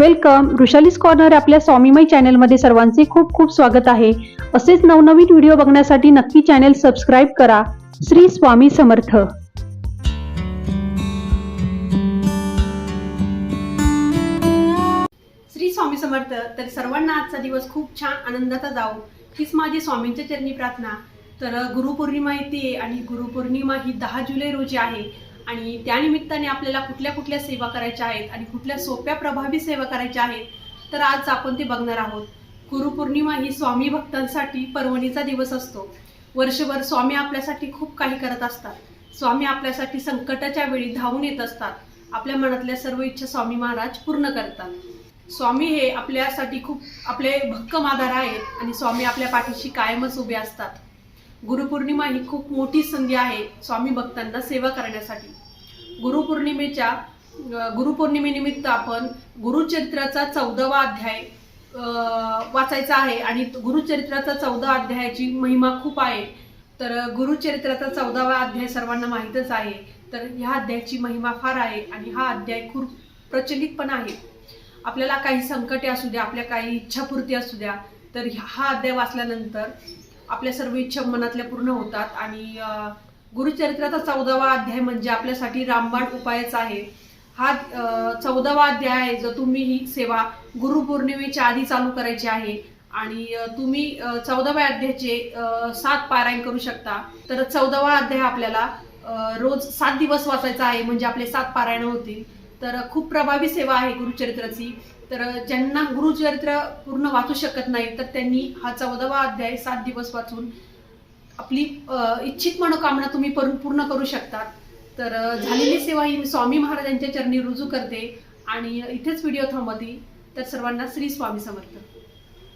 Welcome. ऋषालीस corner आपल्या स्वामीमय चॅनलमध्ये सर्वांचे खूप खूप स्वागत आहे. असेच नवनवीन व्हिडिओ बघण्यासाठी नक्की चॅनल सबस्क्राईब करा. श्री स्वामी समर्थ. श्री स्वामी समर्थ तर सर्वांना आजचा दिवस खूप छान आनंदाचा जाओ हीच माझी स्वामींच्या चरणी प्रार्थना. तर गुरुपौर्णिमा येते आणि गुरुपौर्णिमा ही दहा जुलै रोजी आहे. आणि त्यानिमित्ताने आपल्याला कुठल्या कुठल्या सेवा करायच्या आहेत आणि कुठल्या सोप्या प्रभावी सेवा करायच्या आहेत तर आज आपण ते बघणार आहोत. गुरुपौर्णिमा ही स्वामी भक्तांसाठी पर्वणीचा दिवस असतो. वर्षभर स्वामी आपल्यासाठी खूप काही करत असतात. स्वामी आपल्यासाठी संकटाच्या वेळी धावून येत असतात. आपल्या मनातल्या सर्व इच्छा स्वामी महाराज पूर्ण करतात. स्वामी हे आपल्यासाठी खूप आपले भक्कम आधार आहेत आणि स्वामी आपल्या पाठीशी कायमच उभे असतात. गुरुपौर्णिमा ही खूप मोठी संधी आहे स्वामी भक्तांना सेवा करण्यासाठी. गुरुपौर्णिमेच्या गुरुपौर्णिमेनिमित्त आपण गुरुचरित्राचा चौदावा अध्याय वाचायचा आहे आणि गुरुचरित्राचा चौदा अध्यायाची महिमा खूप आहे. तर गुरुचरित्राचा चौदावा अध्याय सर्वांना माहीतच आहे. तर ह्या अध्यायाची महिमा फार आहे आणि हा अध्याय खूप प्रचलित पण आहे. आपल्याला काही संकटे असू द्या आपल्या काही इच्छापूर्ती असू द्या तर हा अध्याय वाचल्यानंतर आपल्या सर्व इच्छा मनातल्या पूर्ण होतात. आणि गुरुचरित्राचा चौदावा अध्याय म्हणजे आपल्यासाठी रामबाण उपायच आहे. हा चौदावा अध्याय आहे जो तुम्ही ही सेवा गुरुपौर्णिमेच्या आधी चालू करायची आहे. आणि तुम्ही चौदाव्या अध्यायाचे सात पारायण करू शकता. तर चौदावा अध्याय आपल्याला रोज सात दिवस वाचायचा आहे म्हणजे आपले सात पारायण होतील. तर खूप प्रभावी सेवा आहे गुरुचरित्राची. तर ज्यांना गुरुचरित्र पूर्ण वाचू शकत नाही तर त्यांनी हा चौदावा अध्याय सात दिवस वाचून आपली इच्छित मनोकामना तुम्ही पर- पूर्ण करू शकतात तर झालेली सेवा ही स्वामी महाराजांच्या चरणी रुजू करते आणि इथेच व्हिडिओ थांबवते. तर सर्वांना श्री स्वामी समर्थ.